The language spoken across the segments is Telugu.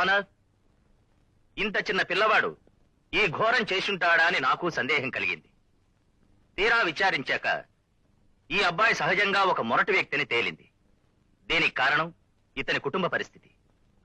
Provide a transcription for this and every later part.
యువరానర్ ఇంత చిన్న పిల్లవాడు ఈ ఘోరం చేసుంటాడా అని నాకు సందేహం కలిగింది. తీరా విచారించాక ఈ అబ్బాయి సహజంగా ఒక మొరటి వ్యక్తిని తేలింది. దీనికి కారణం ఇతని కుటుంబ పరిస్థితి.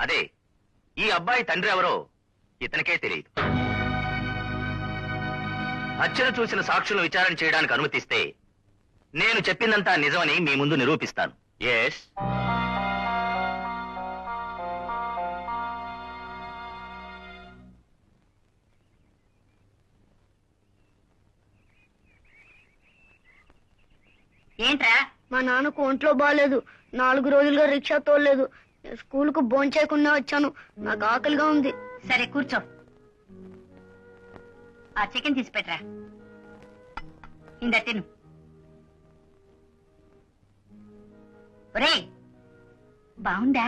అదే ఈ అబ్బాయి తండ్రి ఎవరో ఇతనికే తెలియదు. హత్యను చూసిన సాక్షులను విచారణ చేయడానికి అనుమతిస్తే నేను చెప్పిందంతా నిజమని మీ ముందు నిరూపిస్తాను. ఎస్ ఏంట్రా? మా నాన్నకు ఒంట్లో బాగాలేదు నాలుగు రోజులుగా రిక్షా తోలలేదు. స్కూల్కు భోంచేయకుండా వచ్చాను. నాకు ఆకలిగా ఉంది. సరే కూర్చో. ఆ చికెన్ తీసి పెట్టరా? ఇంద తిను. బాగుందా.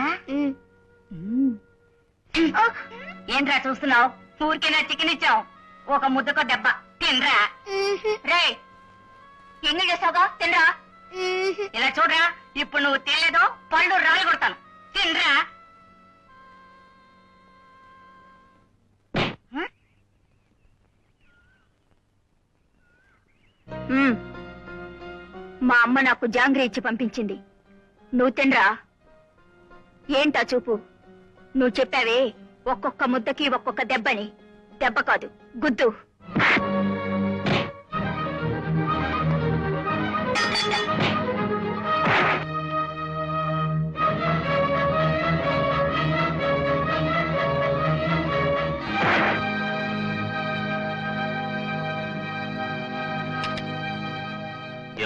ఏంట్రా చూస్తున్నావు? ఊరికేనా చికెన్ ఇచ్చావు. ఒక ముద్దకో దెబ్బ తినరా. రే ఎన్ని చేస్తావుగా తినరా? ఇలా చూడరా ఇప్పుడు నువ్వు తినలేదో పళ్ళు రాలి కొడతాను. తినరా? మా అమ్మ నాకు జాంగ్రీ ఇచ్చి పంపించింది. నువ్వు తినరా? ఏంటా చూపు? నువ్వు చెప్పావే ఒక్కొక్క ముద్దకి ఒక్కొక్క దెబ్బని. దెబ్బ కాదు గుద్దు.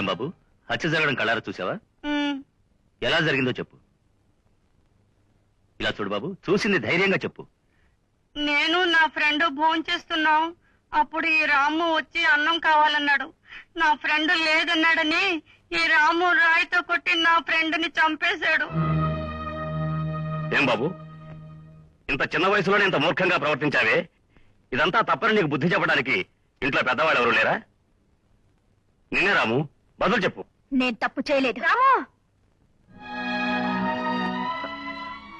ఏం బాబు? హత్య జరగడం కళ్ళారా చూసావా ఎలా జరిగిందో చెప్పు. ఇలా చూడు బాబు చూసింది ధైర్యంగా చెప్పు. నేను నా ఫ్రెండ్ భోంచేస్తున్నాం అప్పుడు ఈ రాము వచ్చి అన్నం కావాలన్నాడు. నా ఫ్రెండ్ లేదన్నాడని ఈ రాము రాయితో కొట్టి నా ఫ్రెండ్ని చంపేశాడు. ఏం బాబు? ఇంత చిన్న వయసులోనే ఇంత మూర్ఖంగా ప్రవర్తించావే? ఇదంతా తప్పని నీకు బుద్ధి చెప్పడానికి ఇంట్లో పెద్దవాళ్ళు ఎవరు లేరా? నిన్నే రాము బదులు చెప్పు. నేను తప్పు చేయలేదు.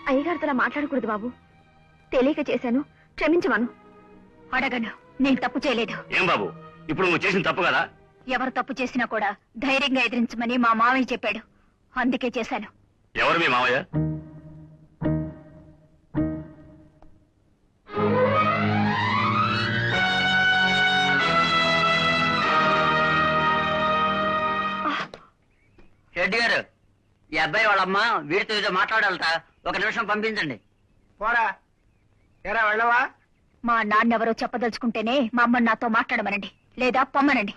అయ్యగారితో అలా మాట్లాడకూడదు బాబు. తెలియక చేశాను క్షమించమను. అడగను నేను తప్పు చేయలేదు. ఏం బాబు? ఇప్పుడు నువ్వు చేసిన తప్పు కదా? ఎవరు తప్పు చేసినా కూడా ధైర్యంగా ఎదిరించమని మా మావయ్య చెప్పాడు. అందుకే చేశాను. ఎవరు మీ మావయ్య? రెడ్డి గారు ఈ అబ్బాయి వాళ్ళమ్మ వీడితో ఏదో మాట్లాడాలట. ఒక నిమిషం పంపించండి. పోరా. ఎరా వెళ్ళవా? మా నాన్నెవరో చెప్పదలుచుకుంటేనే మా అమ్మని నాతో మాట్లాడమనండి. లేదా పొమ్మనండి.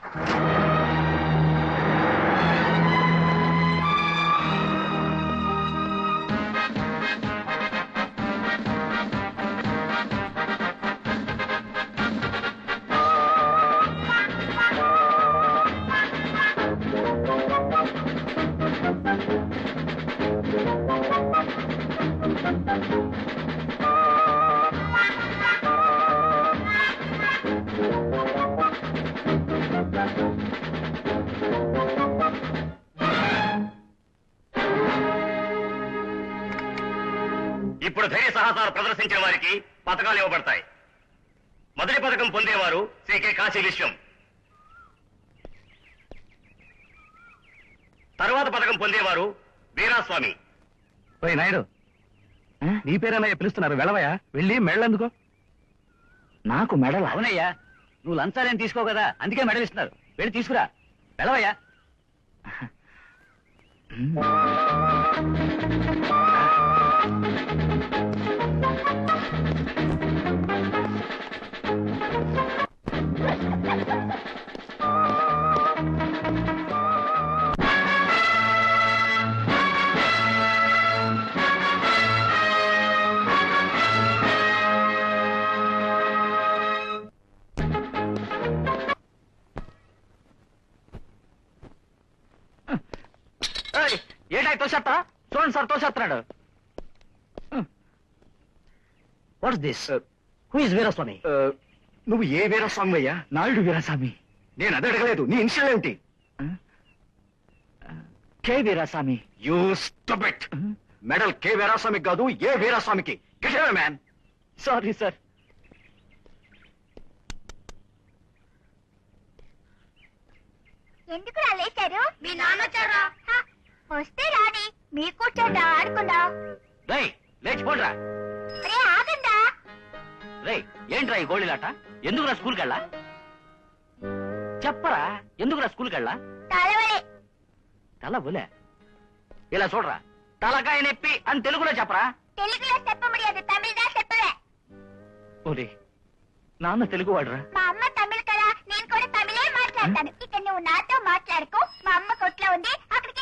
ఇప్పుడు ధైర్య సాహసాలు ప్రదర్శించిన వారికి పథకాలు ఇవ్వబడతాయి. మొదటి పథకం పొందేవారు శ్రీకే కాశీ విశ్వం. తరువాత పథకం పొందేవారు వీరాస్వామి. నాయుడు. నీ పేరేనయ్య పిలుస్తున్నారు వెళ్ళవయ్యా? వెళ్ళి మెళ్ళెందుకో నాకు మెడల్ అవునయ్యా. నువ్వు లంచాలేం తీసుకో కదా అందుకే మెడల్ ఇస్తున్నారు వెళ్ళి తీసుకురా. వెళ్ళవయ్యా. ఏంటాయి తోసేస్తా చూడండి sir తోసేస్తున్నాడు what's this who is Veeraswamy నువ్వు ఏ వీరస్వామి అయ్యా? నాయుడు వీరస్వామి. నేను అది అడగలేదు. నీ ఇన్షియల్ ఏమిటి? కే వీరస్వామి యూ స్టబెట్ మెడల్ కే వీరాస్వామికి కాదు ఏ వీరాస్వామికి. మ్యాన్ సారీ సార్ ఎందుకు లేచారు? మీ నాన్న వచ్చారా వస్తే రాని మీ కూర్చోండా ఆడుకుందా? రై లేచిపోండ్రా. రే ఆగండా. రేయ్ ఏంట్రా ఈ గోళీలాట? ఎందుకురా స్కూల్కి వెళ్ళా చెప్పరా ఎందుకురా స్కూల్కి వెళ్ళా తలవలే. తల బులే ఇలా చూడరా తలకాయ నొప్పి అని తెలుగులో చెప్పరా? తెలుగులో చెప్ప ముడియదు తమిళదా చెప్పవే? ఓరే నాన్న తెలుగు వాడరా మా అమ్మ తమిళ కదా నేను కూడా తమిళే మాట్లాడతాను. ఇక్కడ నువ్వు నాతో మాట్లాడుకో మా అమ్మ కొట్లో ఉంది అక్కడికి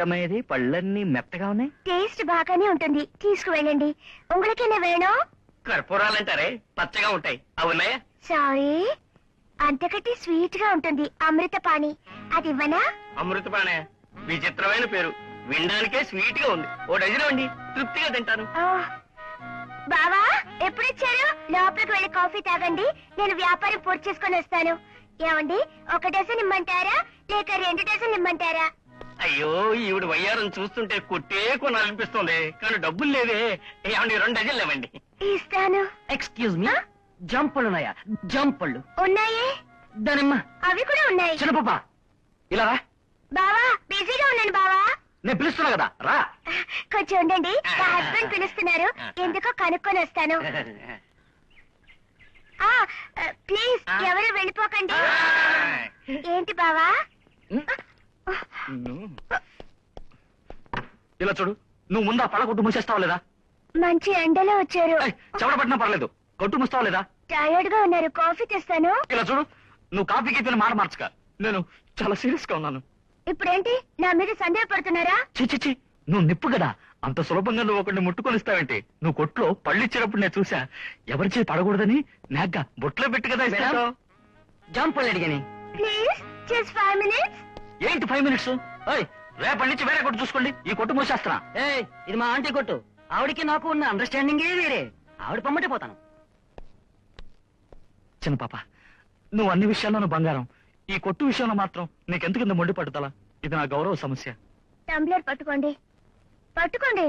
ఏంటమ్మా ఇది పళ్ళన్నీ మెత్తగా ఉన్నాయి? టేస్ట్ బాగానే ఉంటుంది. తీసుకువెళ్ళండి. ఉంగులకేనా వేణం? కర్పూరాలంటారే? పచ్చగా ఉంటాయి. అవునాయా సారీ. అంతకంటే స్వీట్గా ఉంటుంది అమృతపాణి. అది ఇవ్వనా? అమృతపాణే. విచిత్రమైన పేరు. వినడానికే స్వీట్గా ఉంది. ఓ డజన్ అండి తృప్తిగా తింటాను. ఆ, బావా ఎప్పుడొచ్చారు? లోపలికి వెళ్ళి కాఫీ తాగండి. నేను వ్యాపారం పూర్తి చేసుకొని వస్తాను. ఏమండి ఒక డజన్ ఇమ్మంటారా? లేక రెండు డజన్ ఇమ్మంటారా? అయ్యో ఈవిడ వయ్యారం చూస్తుంటే కొట్టే కొనాలనిపిస్తుంది. కానీ డబ్బులు లేవే. ఏమండి రెండు డజన్లు ఇవ్వండి ఇస్తాను ఎక్స్క్యూజ్ మీ జంపళ్ళు ఉన్నాయా? జంపళ్ళు. ఉన్నాయే. దానిమ్మ. అవి కూడా ఉన్నాయి. చిన్నపాప ఇలా రా. బావా బిజీగా ఉన్నాను బావా. నేను పిలుస్తున్నా కదా. రా. కొంచెం ఉండండి. మా హస్బెండ్ పిలుస్తున్నారు. ఎందుకో కనుక్కొని వస్తాను. ఆ ప్లీజ్ ఎవరు వెళ్ళిపోకండి? ఏంటి బావా? ఇలా చూడు నువ్వు ముందా పళ్ళ కొట్టు మూసేస్తావా లేదా? మంచి ఎండలో వచ్చారు. పట్టినా పర్లేదు. కొట్టు మూస్తావా లేదా? టైర్డ్గా ఉన్నారు. కాఫీ తెస్తాను. ఇలా చూడు నువ్వు కాఫీ గీపిన మాట మార్చుక. నేను చాలా సీరియస్గా ఉన్నాను. ఇప్పుడేంటి? నా మీద సందేహపడుతున్నారా? చి చి చి నువ్వు నిప్పు కదా. అంత సులభంగా నువ్వు ఒకరిని ముట్టుకొనిస్తావేంటి? నువ్వు కొట్లో పళ్ళు ఇచ్చినప్పుడు నేను చూసా ఎవరి చేయి పడకూడదని నాగ్గా బొట్లో పెట్టి కదా జంపళ్ళు అడిగాని. Please just five minutes. ఏంటి ఫైవ్ మినిట్స్ రేపటి నుంచి వేరే కొట్టు చూసుకోండి. ఈ కొట్టు మూసేస్తున్నా ఏయ్ ఇది మా ఆంటీ కొట్టు. ఆవిడకి నాకు ఉన్న అండర్స్టాండింగ్ వేరే. ఆవిడ పొమ్మటే పోతాను. చిన్న పాప నువ్వు అన్ని విషయాల్లోనూ బంగారం. ఈ కొట్టు విషయంలో మాత్రం నీకెందుకు ఇంత మొండి పట్టుదల? ఇది నా గౌరవ సమస్య. టంబ్లర్ పట్టుకోండి. పట్టుకోండి.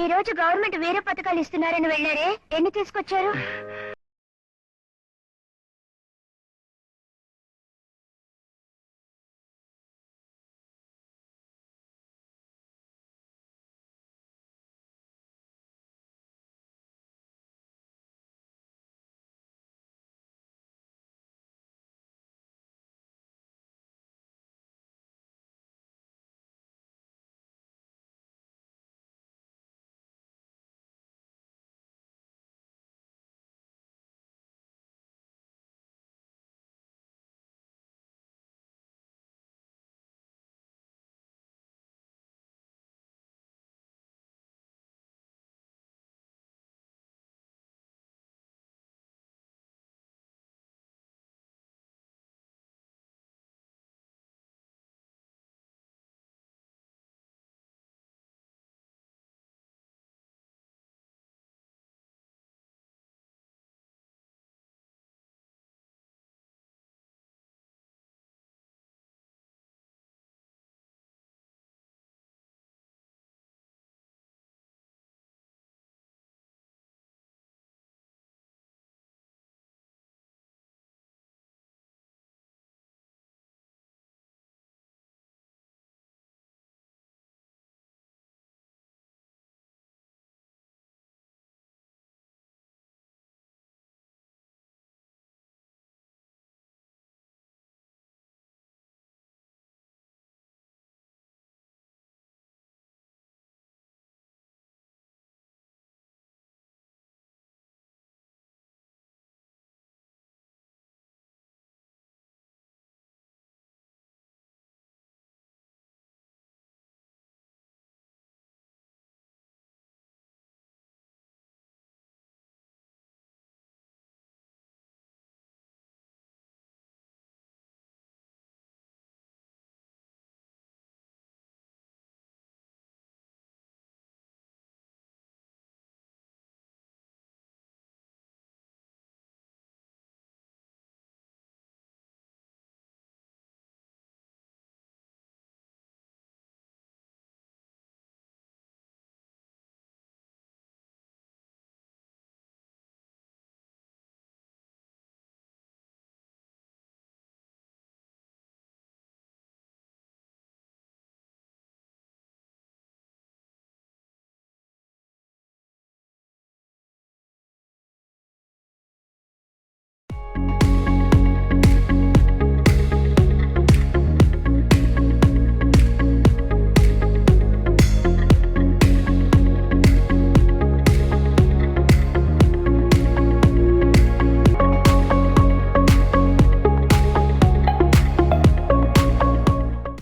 ఈ రోజు గవర్నమెంట్ వేరే పథకాలు ఇస్తున్నారని వెళ్ళారే. ఎన్ని తీసుకొచ్చారు?